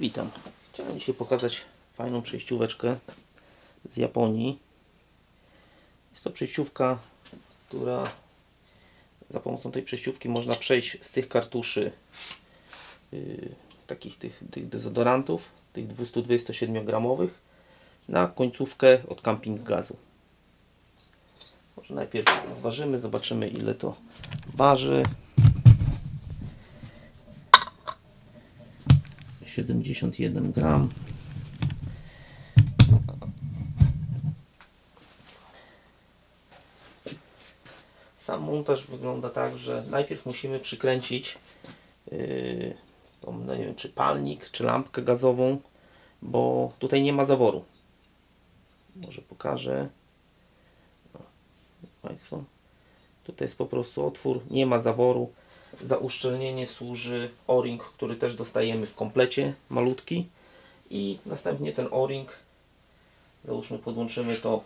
Witam. Chciałem dzisiaj pokazać fajną przejścióweczkę z Japonii. Jest to przejściówka, która za pomocą tej przejściówki można przejść z tych kartuszy yy, takich tych, tych dezodorantów, tych 227 gramowych na końcówkę od camping gazu. Może najpierw zważymy, zobaczymy ile to waży. 71 gram. Sam montaż wygląda tak, że najpierw musimy przykręcić yy, tą, no nie wiem, czy palnik, czy lampkę gazową, bo tutaj nie ma zaworu. Może pokażę. O, Państwo. Tutaj jest po prostu otwór, nie ma zaworu. Za uszczelnienie służy o-ring, który też dostajemy w komplecie, malutki. I następnie ten o-ring, załóżmy podłączymy to,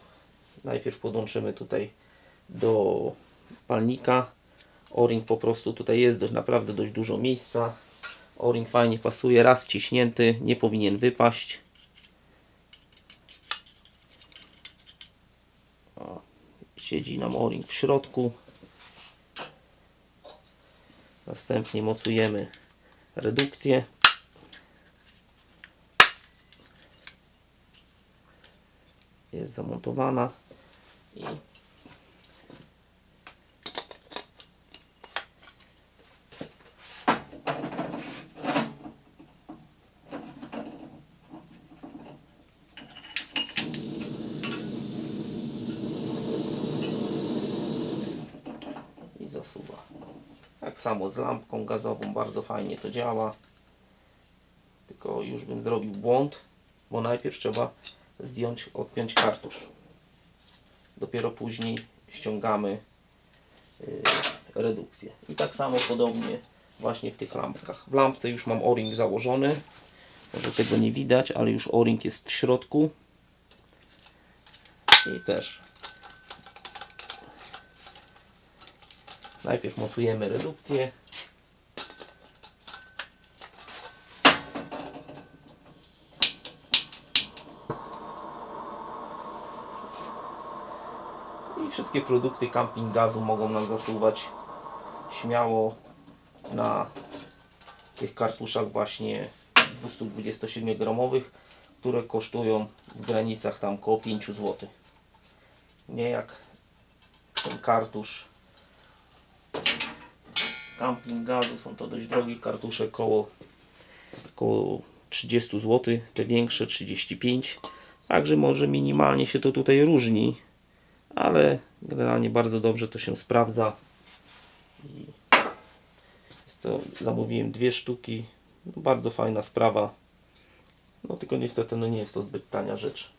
najpierw podłączymy tutaj do palnika. O-ring po prostu tutaj jest dość, naprawdę dość dużo miejsca. O-ring fajnie pasuje, raz wciśnięty, nie powinien wypaść. O, siedzi nam o-ring w środku. Następnie mocujemy redukcję. Jest zamontowana i zasuwa. Tak samo z lampką gazową bardzo fajnie to działa. Tylko już bym zrobił błąd, bo najpierw trzeba zdjąć, odpiąć kartusz. Dopiero później ściągamy yy, redukcję. I tak samo podobnie właśnie w tych lampkach. W lampce już mam o-ring założony. Może tego nie widać, ale już o-ring jest w środku. I też Najpierw mocujemy redukcję. I wszystkie produkty camping gazu mogą nam zasuwać śmiało na tych kartuszach właśnie 227 gramowych, które kosztują w granicach tam około 5 zł. Nie jak ten kartusz camping gazu są to dość drogie kartusze koło, koło 30 zł te większe 35 także może minimalnie się to tutaj różni ale generalnie bardzo dobrze to się sprawdza. Jest to, zamówiłem dwie sztuki. No, bardzo fajna sprawa. No tylko niestety no nie jest to zbyt tania rzecz